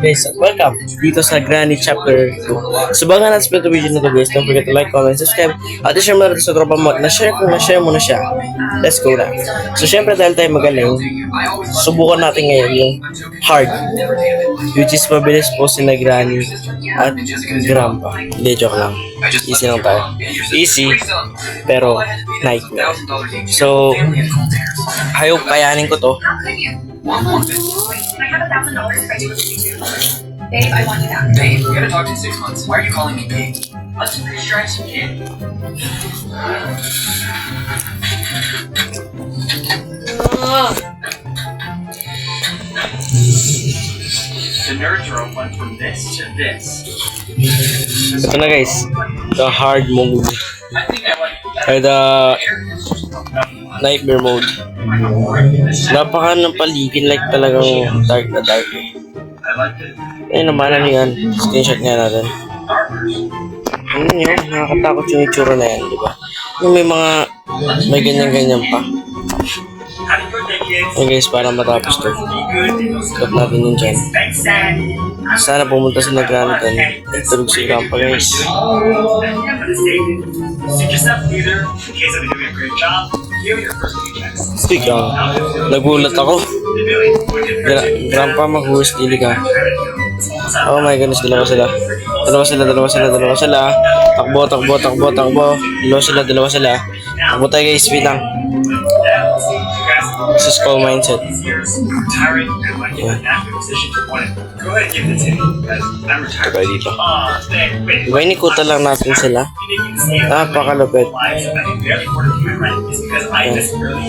Guys, welcome dito sa Granny Chapter 2. Subagan natin sa video na guys. Don't forget to like, comment, subscribe. At i-share mo na sa tropa mo. Na-share ko, na-share mo na siya. Let's go na. So syempre dahil tayo magaling, subukan natin ngayon yung hard. Which is mabilis po si na Granny at Grandpa. Hindi, joke lang. Easy lang tayo. Easy, pero nightmare. So, I hope kayanin ko to. I have a thousand dollars if I do what you do. Babe, I want you back. Babe, we gotta talk in six months. Why are you calling me babe? Let's three strikes kid. The nerd drone went from this to this. Ito na guys, the hard mode. I think I like Or the nightmare mode. Napaka ng paligid like talagang dark na dark eh. Naman, ano yan? Screenshot nga natin. Ano yun? Nakakatakot yung itsura na yan, di ba? Yung may mga, may ganyan-ganyan pa. Okay guys, para matapos to. Cut natin yun dyan. Sana pumunta sa nagrano doon. Tulog si Rampa guys. Speak lang. Nagulat ako. Gra Grandpa, maghuhus dili ka. Oh my goodness, dalawa sila. Dalawa sila, dalawa sila, dalawa sila. Takbo, takbo, takbo, takbo. Dalawa sila, dalawa sila. Takbo tayo guys, wait lang. Have an active position you want it. Go ahead and give it to me because I'm retired. Dito. Inikutan lang natin sila? Napakalupit. just can't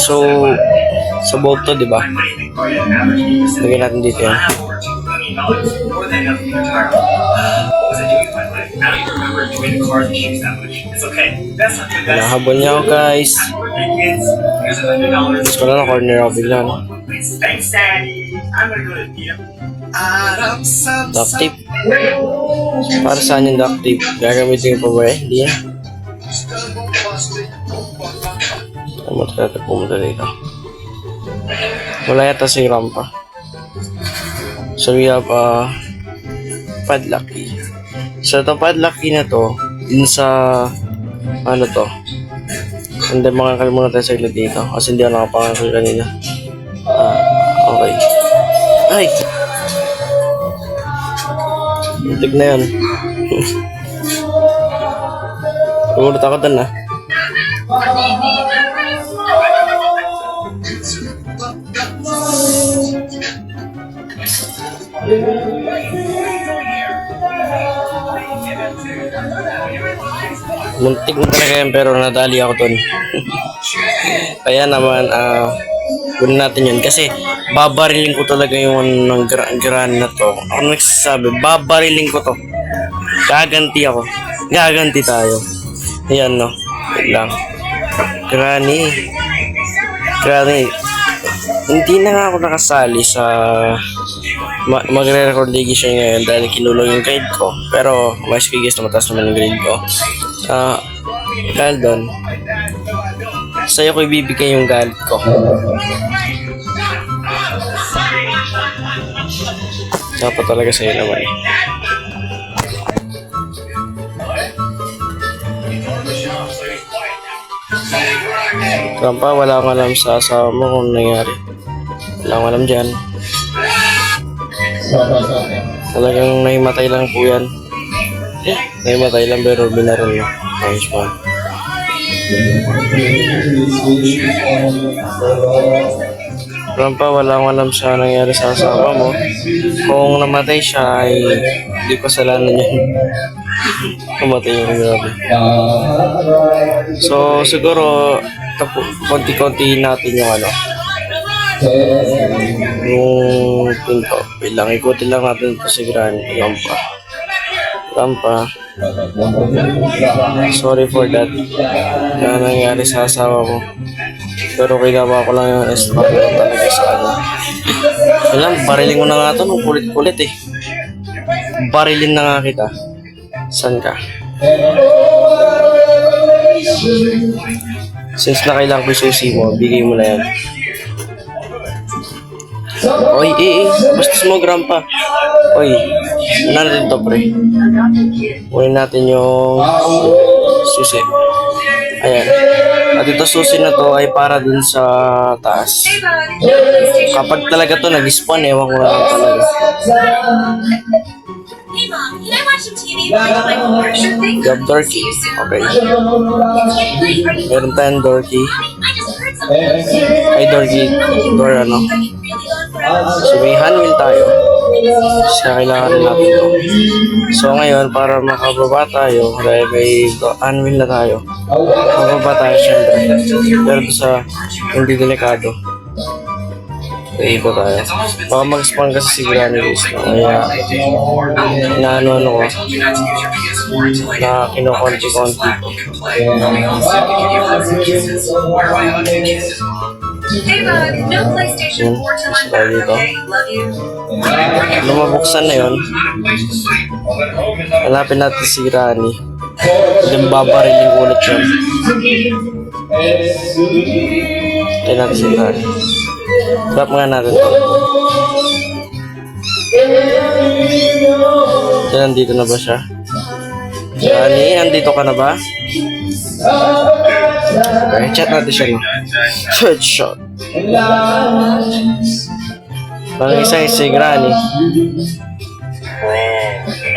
So, sa boat to, eight percent. Lagyan natin dito yan. Even remember enjoying the cars and shoes that much. It's okay. That's not the best. Nahabol niya ako guys. Happy birthday, kids. Here's a hundred dollars. Tapos wala na corner ako bigla. no? Thanks, Daddy. I'm gonna go to the Duct tape. Para saan yung duct tape? Gagamitin ko pa ba eh? Hindi yan. Pumunta natin, pumunta dito. Wala yata si Rampa. So we have uh, padlock key. So itong padlock key na to, dun sa ano to, hindi makakalimutan tayo saglit dito kasi hindi ako nakapangakal kanina. Ah, okay. Ay! Muntik na yun. Tumulot ako dun ah. Muntik na talaga yan pero nadali ako dun. Kaya naman, ah, uh, natin yun. Kasi, babariling ko talaga yung ano ng gra- gran na to. Ako nagsasabi, babariling ko to. Gaganti ako. Gaganti tayo. Ayan, no. Wait lang. Granny. Granny. Hindi na nga ako nakasali sa ma- magre-record siya ngayon dahil kinulong yung grade ko. Pero, mas kigis na mataas naman yung grade ko. Ah, dahil doon, sa'yo ko ibibigay yung galit ko. Dapat talaga sa'yo naman eh. Rampa, wala akong alam sa asawa mo kung nangyari. Wala akong alam dyan. Talagang nahimatay lang po yan. Nahimatay lang pero binaril mo. Ayos pa. Rampa, wala akong alam sa nangyari sa asawa mo. Kung namatay siya ay hindi kasalanan yun. namatay yung grabe. So, siguro, konti-konti natin yung ano. Yung pinto. Bilang ikutin lang natin ito si Gran. Rampa. Rampa. Sorry for that. Na nangyari sa asawa ko. Pero kailangan ko lang yung estimate lang talaga sa ano. Alam, barilin mo na nga ito. Nung kulit-kulit eh. Barilin na nga kita. San ka? Since na kailangan ko susi mo, bigay mo na yan. Oy, eh, eh. Basta mo, grandpa. Oy, natin to, pre? Kunin natin yung susi. Ayan. At ito susi na to ay para dun sa taas. Kapag talaga to nag-spawn, ewan ko lang talaga. Hey, mom. Can I watch some TV before I do my? Sure thing. Job dorky. Okay. Meron tayong dorky. Ay. Door ano. Really gone forever? So, may handmill tayo. Kaya kailangan natin to. So, ngayon, para makababa tayo, dahil may handmill na tayo, makababa tayo syempre. Pero ito sa hindi delikado. Ito tayo. Baka mag-spawn kasi si Granny. No? Kaya, inaano-ano ko, told you not to use your PS4 until I na kinukonti-konti. Hey, bud. No PlayStation 4 till I'm back, okay? Love you. Nung mabuksan na yun, hanapin natin si Granny. Yung babaril yung ulit yun. Tignan natin si Granny. Drop nga natin to. Nandito na ba siya? Granny, nandito ka na ba? Okay, chat natin siya. Chat shot. Nangisay si Granny.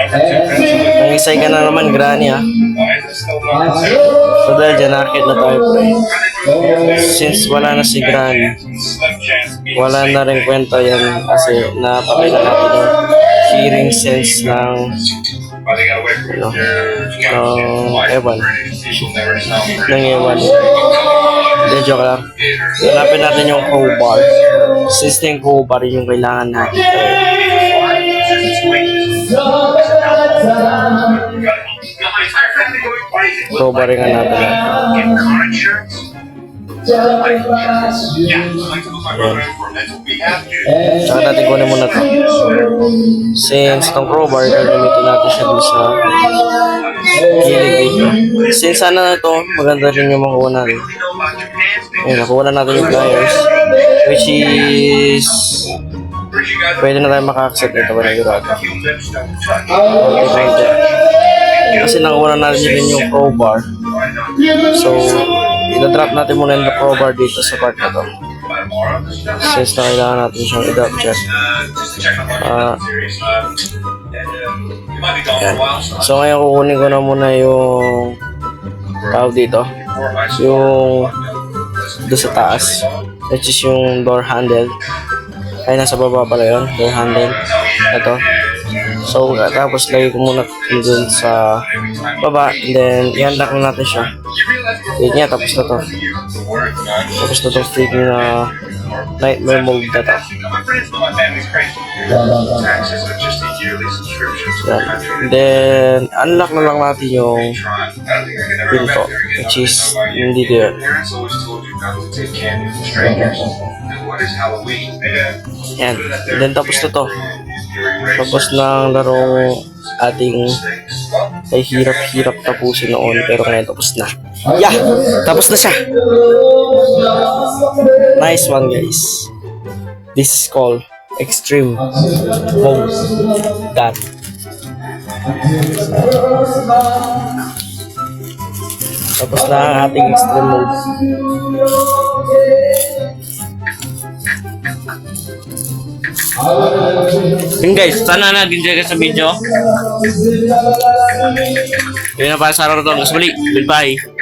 Nangisay ka na naman, Granny ha. So dahil dyan, nakakit na tayo pre. Since wala na si Granny, wala na rin kwenta yan kasi napatay na natin yung hearing sense ng ano, ng ewan. ng ewan. Hindi, joke lang. Hanapin natin yung crowbar. Since na yung crowbar yung kailangan natin. Crowbar nga natin. Tsaka natin kunin muna to. Since itong crowbar, gagamitin natin siya dun sa gilid dito. Since sana na to, maganda rin yung makuha natin. Ayun, nakuha na natin yung pliers. Which is... Pwede na tayo maka-accept nito panigurado. Okay, thank you. Kasi nakuha na natin yung crowbar. So, ina-drop natin muna yung crowbar dito sa part na to. Since na kailangan natin siyang i-drop dyan. Ah, yan. So, ngayon kukunin ko na muna yung tawag dito. Yung doon sa taas. Which is yung door handle. Ay, nasa baba pala yun. Door handle. Ito. So, tapos lagay ko muna dun sa baba. Then, i-unlock na natin siya. Yun nga, tapos na to. Tapos na to freaking na nightmare mode na to. And then, unlock na lang natin yung pinto. Which is, hindi yun. Yan. And then, tapos na to. Tapos ng larong ating ay hirap-hirap tapusin noon pero ngayon tapos na. Yeah! Tapos na siya! Nice one guys. This is called Extreme Mode. Done. Tapos na ang ating Extreme Mode. Yun guys, sana nag-enjoy ka sa video. Yun na para sa araw na to. Mas muli. Goodbye.